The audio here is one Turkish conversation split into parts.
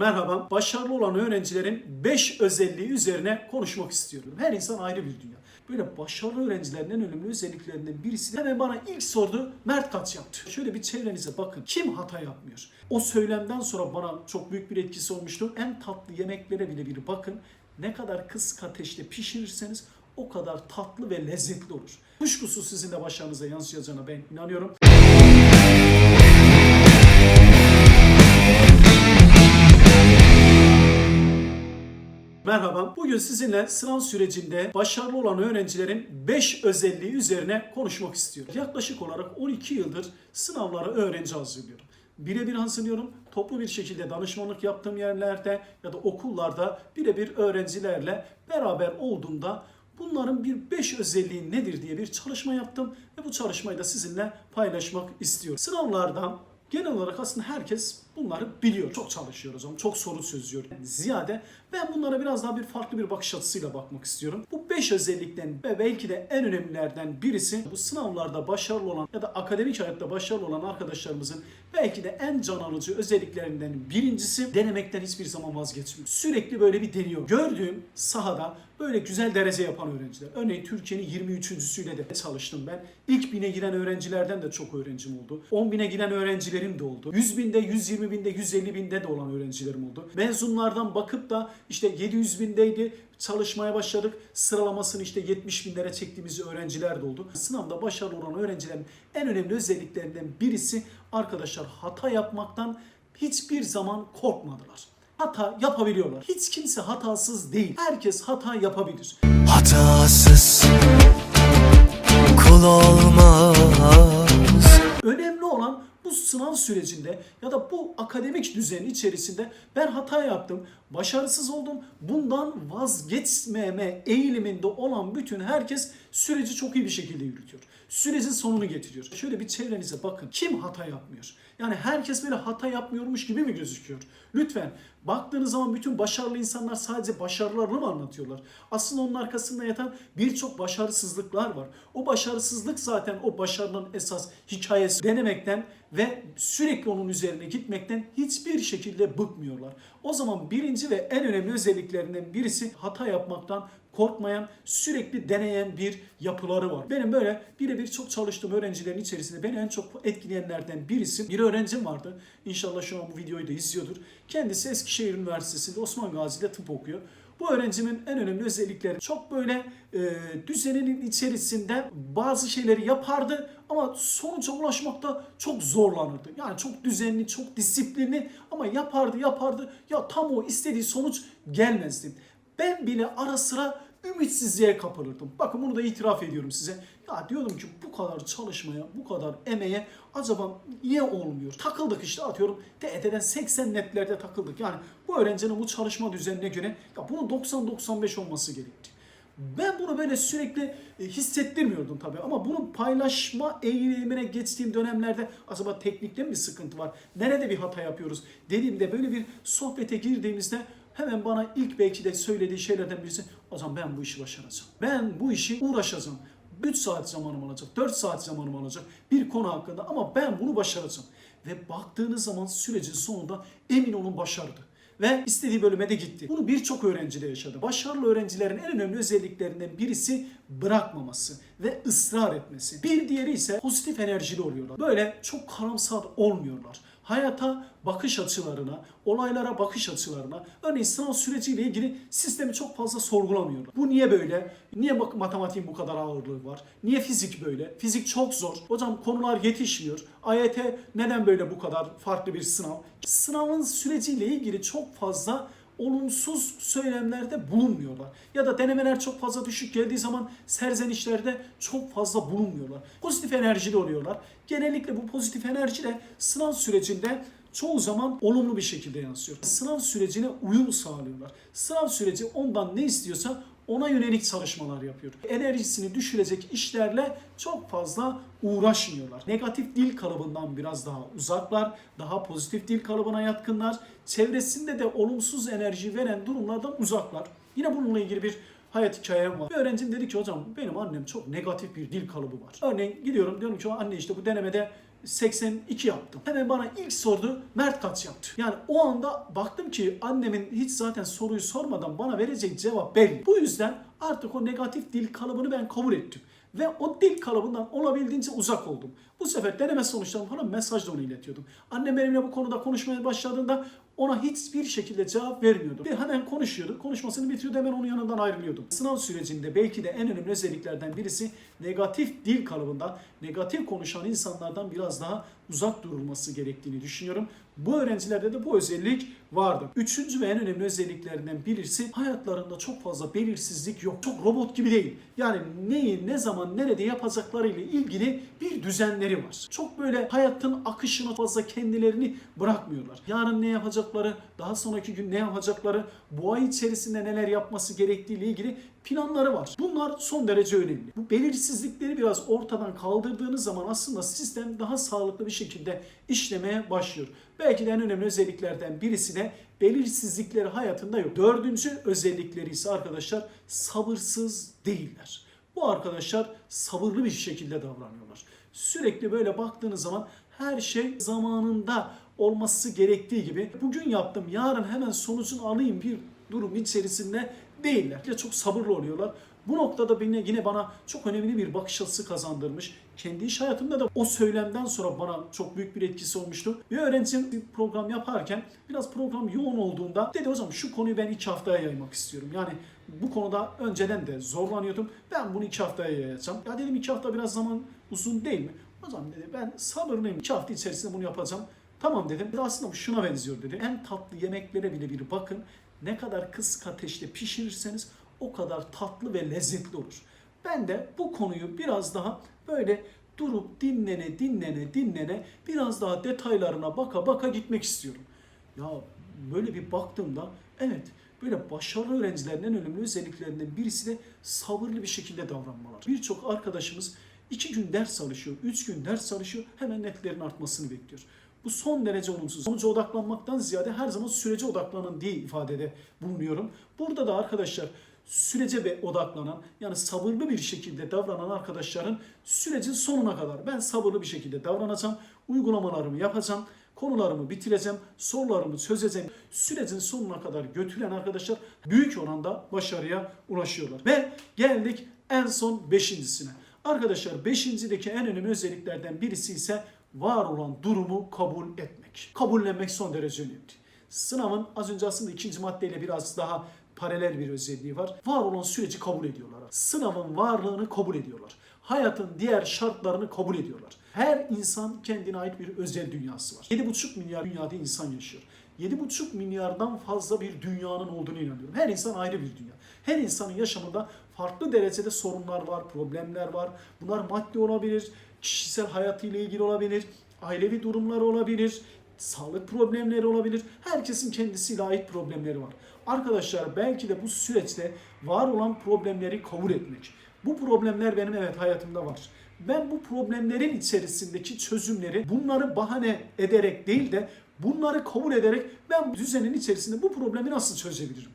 Merhaba, başarılı olan öğrencilerin 5 özelliği üzerine konuşmak istiyorum. Her insan ayrı bir dünya. Böyle başarılı öğrencilerin en önemli özelliklerinden birisi hemen bana ilk sordu Mert kaç yaptı? Şöyle bir çevrenize bakın. Kim hata yapmıyor? O söylemden sonra bana çok büyük bir etkisi olmuştu. En tatlı yemeklere bile bir bakın. Ne kadar kısık ateşte pişirirseniz o kadar tatlı ve lezzetli olur. Kuşkusuz sizin de başarınıza yansıyacağına ben inanıyorum. Merhaba. Bugün sizinle sınav sürecinde başarılı olan öğrencilerin 5 özelliği üzerine konuşmak istiyorum. Yaklaşık olarak 12 yıldır sınavlara öğrenci hazırlıyorum. Birebir hazırlıyorum. Toplu bir şekilde danışmanlık yaptığım yerlerde ya da okullarda birebir öğrencilerle beraber olduğumda bunların bir 5 özelliği nedir diye bir çalışma yaptım ve bu çalışmayı da sizinle paylaşmak istiyorum. Sınavlardan Genel olarak aslında herkes bunları biliyor. Çok çalışıyoruz ama çok soru çözüyor. Ziyade ben bunlara biraz daha bir farklı bir bakış açısıyla bakmak istiyorum. Bu 5 özellikten ve belki de en önemlilerden birisi bu sınavlarda başarılı olan ya da akademik hayatta başarılı olan arkadaşlarımızın belki de en can alıcı özelliklerinden birincisi denemekten hiçbir zaman vazgeçmiyor. Sürekli böyle bir deniyor. Gördüğüm sahada böyle güzel derece yapan öğrenciler. Örneğin Türkiye'nin 23.süyle de çalıştım ben. İlk bine giren öğrencilerden de çok öğrencim oldu. 10 bine giren öğrencilerim de oldu. 100 binde, 120 binde, 150 binde de olan öğrencilerim oldu. Mezunlardan bakıp da işte 700 bindeydi çalışmaya başladık. Sıralamasını işte 70 binlere çektiğimiz öğrenciler de oldu. Sınavda başarılı olan öğrencilerin en önemli özelliklerinden birisi arkadaşlar hata yapmaktan hiçbir zaman korkmadılar. Hata yapabiliyorlar. Hiç kimse hatasız değil. Herkes hata yapabilir. Hatasız kul olmaz Önemli olan bu sınav sürecinde ya da bu akademik düzenin içerisinde ben hata yaptım, başarısız oldum. Bundan vazgeçmeme eğiliminde olan bütün herkes süreci çok iyi bir şekilde yürütüyor. Sürecin sonunu getiriyor. Şöyle bir çevrenize bakın. Kim hata yapmıyor? Yani herkes böyle hata yapmıyormuş gibi mi gözüküyor? Lütfen baktığınız zaman bütün başarılı insanlar sadece başarılarını mı anlatıyorlar? Aslında onun arkasında yatan birçok başarısızlıklar var. O başarısızlık zaten o başarının esas hikayesi denemekten ve sürekli onun üzerine gitmekten hiçbir şekilde bıkmıyorlar. O zaman birinci ve en önemli özelliklerinden birisi hata yapmaktan korkmayan, sürekli deneyen bir yapıları var. Benim böyle birebir çok çalıştığım öğrencilerin içerisinde beni en çok etkileyenlerden birisi bir öğrencim vardı. İnşallah şu an bu videoyu da izliyordur. Kendisi Eskişehir Üniversitesi'nde Osman Gazi'de tıp okuyor. Bu öğrencimin en önemli özellikleri çok böyle e, düzeninin içerisinde bazı şeyleri yapardı ama sonuca ulaşmakta çok zorlanırdı. Yani çok düzenli, çok disiplinli ama yapardı yapardı ya tam o istediği sonuç gelmezdi. Ben bile ara sıra ümitsizliğe kapılırdım. Bakın bunu da itiraf ediyorum size. Ya diyordum ki bu kadar çalışmaya, bu kadar emeğe acaba niye olmuyor? Takıldık işte atıyorum TET'den 80 netlerde takıldık. Yani bu öğrencinin bu çalışma düzenine göre ya bunun 90-95 olması gerekti. Ben bunu böyle sürekli e, hissettirmiyordum tabii ama bunu paylaşma eğilimine geçtiğim dönemlerde acaba teknikte mi bir sıkıntı var? Nerede bir hata yapıyoruz? Dediğimde böyle bir sohbete girdiğimizde hemen bana ilk belki de söylediği şeylerden birisi o zaman ben bu işi başaracağım. Ben bu işi uğraşacağım. 3 saat zamanım alacak, 4 saat zamanım alacak bir konu hakkında ama ben bunu başaracağım. Ve baktığınız zaman sürecin sonunda emin olun başardı ve istediği bölüme de gitti. Bunu birçok öğrencide yaşadı. Başarılı öğrencilerin en önemli özelliklerinden birisi bırakmaması ve ısrar etmesi. Bir diğeri ise pozitif enerjili oluyorlar. Böyle çok karamsar olmuyorlar. Hayata bakış açılarına, olaylara bakış açılarına, örneğin sınav süreciyle ilgili sistemi çok fazla sorgulamıyorlar. Bu niye böyle? Niye matematiğin bu kadar ağırlığı var? Niye fizik böyle? Fizik çok zor. Hocam konular yetişmiyor. AYT neden böyle bu kadar farklı bir sınav? Sınavın süreciyle ilgili çok fazla olumsuz söylemlerde bulunmuyorlar. Ya da denemeler çok fazla düşük geldiği zaman serzenişlerde çok fazla bulunmuyorlar. Pozitif enerjili oluyorlar. Genellikle bu pozitif enerji de sınav sürecinde çoğu zaman olumlu bir şekilde yansıyor. Sınav sürecine uyum sağlıyorlar. Sınav süreci ondan ne istiyorsa ona yönelik çalışmalar yapıyor. Enerjisini düşürecek işlerle çok fazla uğraşmıyorlar. Negatif dil kalıbından biraz daha uzaklar, daha pozitif dil kalıbına yatkınlar. Çevresinde de olumsuz enerji veren durumlardan uzaklar. Yine bununla ilgili bir hayat hikayem var. Bir öğrencim dedi ki hocam benim annem çok negatif bir dil kalıbı var. Örneğin gidiyorum diyorum ki anne işte bu denemede 82 yaptım. Hemen bana ilk sordu Mert kaç yaptı? Yani o anda baktım ki annemin hiç zaten soruyu sormadan bana verecek cevap belli. Bu yüzden artık o negatif dil kalıbını ben kabul ettim. Ve o dil kalıbından olabildiğince uzak oldum. Bu sefer deneme sonuçlarımı falan mesajla onu iletiyordum. Annem benimle bu konuda konuşmaya başladığında ona hiçbir şekilde cevap vermiyordum. Ve hemen konuşuyordu. Konuşmasını bitiriyordu hemen onun yanından ayrılıyordum. Sınav sürecinde belki de en önemli özelliklerden birisi negatif dil kalıbında negatif konuşan insanlardan biraz daha uzak durulması gerektiğini düşünüyorum. Bu öğrencilerde de bu özellik vardı. Üçüncü ve en önemli özelliklerinden birisi hayatlarında çok fazla belirsizlik yok. Çok robot gibi değil. Yani neyi, ne zaman, nerede yapacaklarıyla ilgili bir düzenleri var. Çok böyle hayatın akışına fazla kendilerini bırakmıyorlar. Yarın ne yapacakları, daha sonraki gün ne yapacakları, bu ay içerisinde neler yapması gerektiğiyle ilgili planları var. Bunlar son derece önemli. Bu belirsizlikleri biraz ortadan kaldırdığınız zaman aslında sistem daha sağlıklı bir şekilde işlemeye başlıyor. Belki de en önemli özelliklerden birisi de belirsizlikleri hayatında yok. Dördüncü özellikleri ise arkadaşlar sabırsız değiller. Bu arkadaşlar sabırlı bir şekilde davranıyorlar. Sürekli böyle baktığınız zaman her şey zamanında olması gerektiği gibi bugün yaptım yarın hemen sonucunu alayım bir durum içerisinde değiller. Çok sabırlı oluyorlar. Bu noktada beni yine bana çok önemli bir bakış açısı kazandırmış. Kendi iş hayatımda da o söylemden sonra bana çok büyük bir etkisi olmuştu. Bir öğrencim bir program yaparken biraz program yoğun olduğunda dedi hocam şu konuyu ben iki haftaya yaymak istiyorum. Yani bu konuda önceden de zorlanıyordum. Ben bunu iki haftaya yayacağım. Ya dedim iki hafta biraz zaman uzun değil mi? Hocam dedi ben sabırlıyım. iki hafta içerisinde bunu yapacağım. Tamam dedim. Aslında bu şuna benziyor dedi. En tatlı yemeklere bile bir bakın. Ne kadar kısık ateşte pişirirseniz o kadar tatlı ve lezzetli olur. Ben de bu konuyu biraz daha böyle durup dinlene dinlene dinlene biraz daha detaylarına baka baka gitmek istiyorum. Ya böyle bir baktığımda evet böyle başarılı öğrencilerin en önemli özelliklerinden birisi de sabırlı bir şekilde davranmalar. Birçok arkadaşımız iki gün ders çalışıyor, üç gün ders çalışıyor hemen netlerin artmasını bekliyor. Bu son derece olumsuz. Sonuca odaklanmaktan ziyade her zaman sürece odaklanın diye ifadede bulunuyorum. Burada da arkadaşlar sürece ve odaklanan yani sabırlı bir şekilde davranan arkadaşların sürecin sonuna kadar ben sabırlı bir şekilde davranacağım, uygulamalarımı yapacağım, konularımı bitireceğim, sorularımı çözeceğim. Sürecin sonuna kadar götüren arkadaşlar büyük oranda başarıya ulaşıyorlar. Ve geldik en son beşincisine. Arkadaşlar beşincideki en önemli özelliklerden birisi ise var olan durumu kabul etmek. Kabullenmek son derece önemli. Sınavın az önce aslında ikinci maddeyle biraz daha paralel bir özelliği var. Var olan süreci kabul ediyorlar. Sınavın varlığını kabul ediyorlar. Hayatın diğer şartlarını kabul ediyorlar. Her insan kendine ait bir özel dünyası var. 7,5 milyar dünyada insan yaşıyor. 7,5 milyardan fazla bir dünyanın olduğunu inanıyorum. Her insan ayrı bir dünya. Her insanın yaşamında farklı derecede sorunlar var, problemler var. Bunlar maddi olabilir, kişisel hayatıyla ilgili olabilir, ailevi durumlar olabilir, sağlık problemleri olabilir. Herkesin kendisiyle ait problemleri var. Arkadaşlar belki de bu süreçte var olan problemleri kabul etmek. Bu problemler benim evet hayatımda var. Ben bu problemlerin içerisindeki çözümleri bunları bahane ederek değil de bunları kabul ederek ben düzenin içerisinde bu problemi nasıl çözebilirim?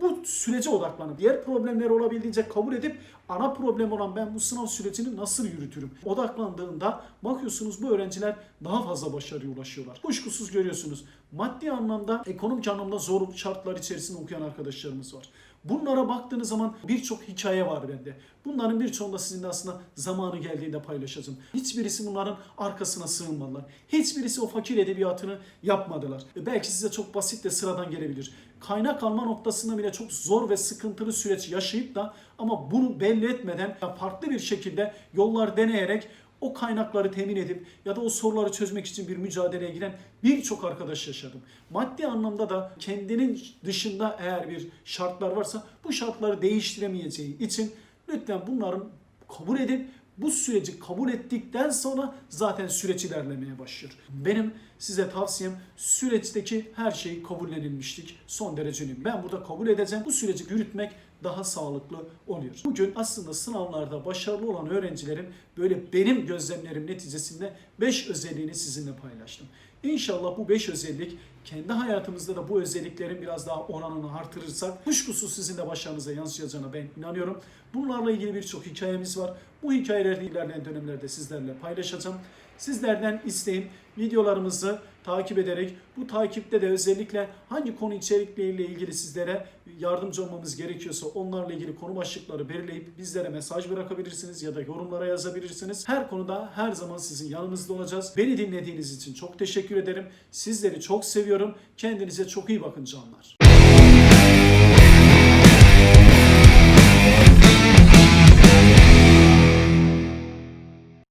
bu sürece odaklanıp diğer problemleri olabildiğince kabul edip ana problem olan ben bu sınav sürecini nasıl yürütürüm? Odaklandığında bakıyorsunuz bu öğrenciler daha fazla başarıya ulaşıyorlar. Kuşkusuz görüyorsunuz. Maddi anlamda, ekonomik anlamda zor şartlar içerisinde okuyan arkadaşlarımız var. Bunlara baktığınız zaman birçok hikaye var bende. Bunların birçoğunu da sizinle aslında zamanı geldiğinde paylaşacağım. Hiçbirisi bunların arkasına sığınmadılar. Hiçbirisi o fakir edebiyatını yapmadılar. E belki size çok basit de sıradan gelebilir. Kaynak alma noktasında bile çok zor ve sıkıntılı süreç yaşayıp da ama bunu belli etmeden farklı bir şekilde yollar deneyerek o kaynakları temin edip ya da o soruları çözmek için bir mücadeleye giren birçok arkadaş yaşadım. Maddi anlamda da kendinin dışında eğer bir şartlar varsa bu şartları değiştiremeyeceği için lütfen bunların kabul edip bu süreci kabul ettikten sonra zaten süreç ilerlemeye başlıyor. Benim size tavsiyem süreçteki her şey kabullenilmiştik. Son derece önemli. Ben burada kabul edeceğim. Bu süreci yürütmek daha sağlıklı oluyor. Bugün aslında sınavlarda başarılı olan öğrencilerin böyle benim gözlemlerim neticesinde 5 özelliğini sizinle paylaştım. İnşallah bu 5 özellik kendi hayatımızda da bu özelliklerin biraz daha oranını artırırsak kuşkusuz sizin de başarınıza yansıyacağına ben inanıyorum. Bunlarla ilgili birçok hikayemiz var. Bu hikayeleri ilerleyen dönemlerde sizlerle paylaşacağım. Sizlerden isteğim videolarımızı takip ederek bu takipte de özellikle hangi konu içerikleriyle ilgili sizlere yardımcı olmamız gerekiyorsa onlarla ilgili konu başlıkları belirleyip bizlere mesaj bırakabilirsiniz ya da yorumlara yazabilirsiniz. Her konuda her zaman sizin yanınızda olacağız. Beni dinlediğiniz için çok teşekkür ederim. Sizleri çok seviyorum. Kendinize çok iyi bakın canlar.